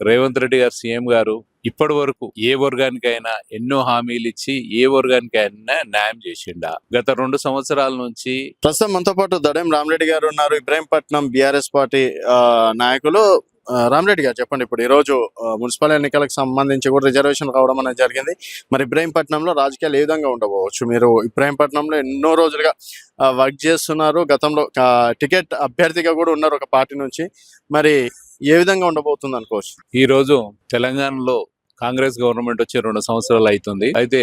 రేవంత్ రెడ్డి గారు సీఎం గారు ఇప్పటి వరకు ఏ వర్గానికైనా ఎన్నో హామీలు ఇచ్చి ఏ వర్గానికైనా న్యాయం చేసిండా? గత రెండు సంవత్సరాల నుంచి ప్రస్తుతం మనతో పాటు దడేం రామరెడ్డి గారు ఉన్నారు. ఇబ్రాహీంపట్నం బీఆర్ఎస్ పార్టీ ఆ, నాయకులు. రామరెడ్డి గారు చెప్పండి ఇప్పుడు. ఈ రోజు మున్సిపల్ ఎన్నికలకు సంబంధించి కూడా రిజర్వేషన్ రావడం అనేది జరిగింది. మరి ఇబ్రాహీంపట్నంలో రాజకీయాలు ఏ విధంగా ఉండబోవచ్చు? మీరు ఇబ్రాహీంపట్నంలో ఎన్నో రోజులుగా వర్క్ చేస్తున్నారు. గతంలో టికెట్ అభ్యర్థిగా కూడా ఉన్నారు ఒక పార్టీ నుంచి. మరి ఏ విధంగా ఉండబోతుంది అనుకోవచ్చు ఈ రోజు తెలంగాణలో కాంగ్రెస్ గవర్నమెంట్ వచ్చి రెండు సంవత్సరాలు అవుతుంది. అయితే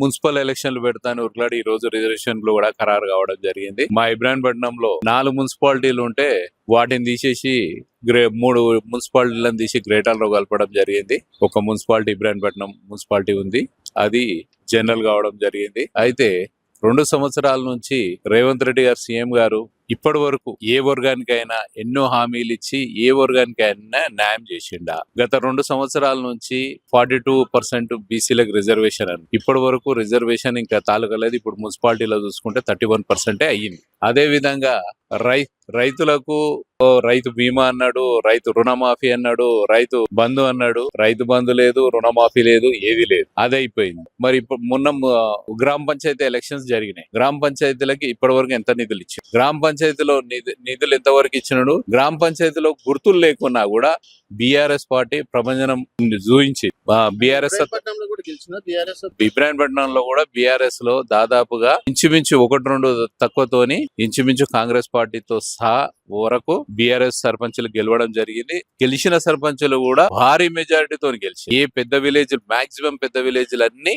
మున్సిపల్ ఎలక్షన్లు పెడతాను ఉర్లాడి ఈ రోజు రిజర్వేషన్లు కూడా ఖరారు కావడం జరిగింది. మా ఇబ్రాహీంపట్నంలో నాలుగు మున్సిపాలిటీలు ఉంటే వాటిని తీసేసి గ్రే మూడు మున్సిపాలిటీలను తీసి గ్రేటర్లో కలపడం జరిగింది. ఒక మున్సిపాలిటీ ఇబ్రాహీంపట్నం మున్సిపాలిటీ ఉంది. అది జనరల్ కావడం జరిగింది. అయితే రెండు సంవత్సరాల నుంచి రేవంత్ రెడ్డి గారు సీఎం గారు ఇప్పటి వరకు ఏ వర్గానికైనా ఎన్నో హామీలు ఇచ్చి ఏ వర్గానికైనా న్యాయం చేసిండా. గత రెండు సంవత్సరాల నుంచి ఫార్టీ టూ పర్సెంట్ బీసీలకు రిజర్వేషన్ అని. ఇప్పటి వరకు రిజర్వేషన్ ఇంకా తాలూకలేదు ఇప్పుడు మున్సిపాలిటీలో చూసుకుంటే థర్టీ వన్ పర్సెంటే అయ్యింది. అదే విధంగా రై రైతులకు రైతు బీమా అన్నాడు రైతు రుణమాఫీ అన్నాడు రైతు బంధు అన్నాడు రైతు బంధు లేదు రుణమాఫీ లేదు ఏది లేదు. అది అయిపోయింది. మరి ఇప్పుడు మొన్న గ్రామ పంచాయతీ ఎలక్షన్స్ జరిగినాయి. గ్రామ పంచాయతీలకి ఇప్పటి వరకు ఎంత నిధులు ఇచ్చారు? గ్రామ పంచాయతీలో నిధు- నిధులు ఎంతవరకు ఇచ్చినాడు? గ్రామ పంచాయతీలో గుర్తులు లేకున్నా కూడా బీఆర్ఎస్ పార్టీ ప్రభంజనం చూయించి బీఆర్ఎస్ ఇబ్రాహీంపట్నంలో కూడా బీఆర్ఎస్ ఇబ్రాహీంపట్నంలో కూడా బీఆర్ఎస్లో దాదాపుగా ఇంచుమించు ఒకటి రెండు తక్కువతోని ఇంచుమించు కాంగ్రెస్ పార్టీతో సహా వరకు బీఆర్ఎస్ సర్పంచులు గెలవడం జరిగింది. గెలిచిన సర్పంచులు కూడా భారీ మెజారిటీతో గెలిచి ఏ పెద్ద విలేజ్ మాక్సిమం పెద్ద విలేజ్ అన్ని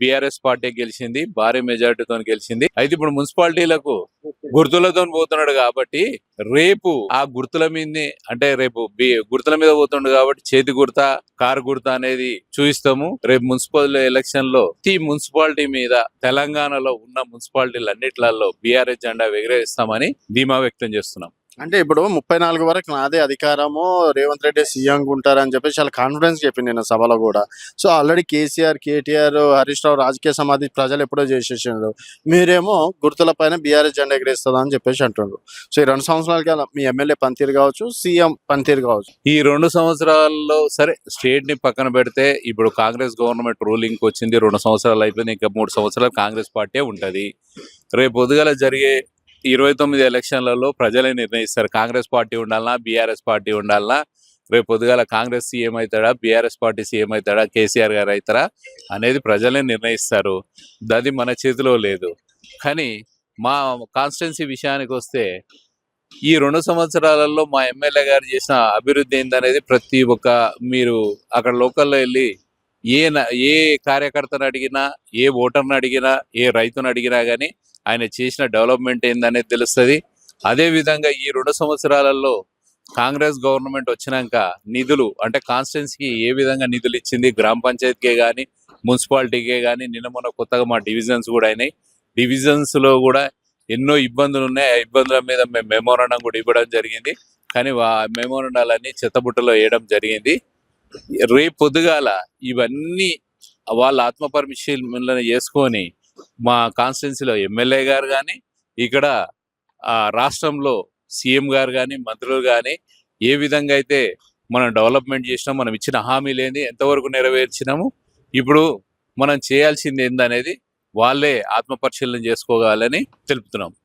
బీఆర్ఎస్ పార్టీ గెలిచింది. భారీ మెజారిటీతో గెలిచింది. అయితే ఇప్పుడు మున్సిపాలిటీలకు గుర్తులతో పోతున్నాడు కాబట్టి రేపు ఆ గుర్తుల మీదనే అంటే రేపు గుర్తుల మీద పోతుండు కాబట్టి చేతి గుర్త కారు గుర్త అనేది చూపిస్తాము రేపు మున్సిపల్ ఎలక్షన్లో ఈ మున్సిపాలిటీ మీద తెలంగాణలో ఉన్న మున్సిపాలిటీలు అన్నిట్లలో బీఆర్ఎస్ జెండా ఎగరేస్తామని ధీమా వ్యక్తం చేస్తున్నాం. అంటే ఇప్పుడు ముప్పై నాలుగు వరకు నాదే అధికారము రేవంత్ రెడ్డి సీఎంగా ఉంటారని చెప్పి చాలా కాన్ఫిడెన్స్ చెప్పింది నేను సభలో కూడా. సో ఆల్రెడీ కేసీఆర్ కేటీఆర్ హరీష్ రావు రాజకీయ సమాధి ప్రజలు ఎప్పుడో చేసేసారు మీరేమో గుర్తుల పైన బీఆర్ఎస్ జెండా ఎగరేస్తుందా అని చెప్పేసి అంటున్నారు సో ఈ రెండు సంవత్సరాల కదా మీ ఎమ్మెల్యే పనితీరు కావచ్చు సీఎం పనితీరు కావచ్చు. ఈ రెండు సంవత్సరాల్లో సరే స్టేట్ని పక్కన పెడితే ఇప్పుడు కాంగ్రెస్ గవర్నమెంట్ రూలింగ్కి వచ్చింది రెండు సంవత్సరాలు అయిపోయింది ఇంకా మూడు సంవత్సరాలు కాంగ్రెస్ పార్టీ ఉంటది. రేపు పొద్దుగల జరిగే ఇరవై తొమ్మిది ఎలక్షన్లలో ప్రజలే నిర్ణయిస్తారు. కాంగ్రెస్ పార్టీ ఉండాలనా బీఆర్ఎస్ పార్టీ ఉండాలనా రేపు పొద్దుగాల కాంగ్రెస్ సీఎం అవుతాడా బీఆర్ఎస్ పార్టీ సీఎం అవుతాడా కేసీఆర్ గారు అవుతారా అనేది ప్రజలే నిర్ణయిస్తారు. అది మన చేతిలో లేదు. కానీ మా కాన్స్టిట్యున్సీ విషయానికి వస్తే ఈ రెండు సంవత్సరాలలో మా ఎమ్మెల్యే గారు చేసిన అభివృద్ధి ఏందనేది ప్రతి ఒక్క మీరు అక్కడ లోకల్లో వెళ్ళి ఏ ఏ కార్యకర్తను అడిగినా ఏ ఓటర్ని అడిగినా ఏ రైతును అడిగినా కానీ ఆయన చేసిన డెవలప్మెంట్ ఏందనేది తెలుస్తుంది. అదే విధంగా ఈ రెండు సంవత్సరాలలో కాంగ్రెస్ గవర్నమెంట్ వచ్చినాక నిధులు అంటే కాన్స్టిట్యున్సీకి ఏ విధంగా నిధులు ఇచ్చింది? గ్రామ పంచాయతీకే కానీ మున్సిపాలిటీకే కానీ నిన్న మొన్న కొత్తగా మా డివిజన్స్ కూడా అయినాయి. డివిజన్స్లో కూడా ఎన్నో ఇబ్బందులు ఉన్నాయి. ఆ ఇబ్బందుల మీద మేము మెమోరాండం కూడా ఇవ్వడం జరిగింది. కానీ ఆ మెమోరాండాలన్నీ చెత్తబుట్టలో వేయడం జరిగింది. రేపు పొద్దుగాల ఇవన్నీ వాళ్ళ ఆత్మపరిశీలన చేసుకొని మా కాన్స్టిట్యున్సీలో ఎమ్మెల్యే గారు కానీ ఇక్కడ ఆ రాష్ట్రంలో సీఎం గారు కానీ మంత్రులు కానీ ఏ విధంగా అయితే మనం డెవలప్మెంట్ చేసినాం మనం ఇచ్చిన హామీలు ఏంది ఎంతవరకు నెరవేర్చినాము ఇప్పుడు మనం చేయాల్సింది ఏందనేది వాళ్ళే ఆత్మ పరిశీలన చేసుకోవాలని తెలుపుతున్నాం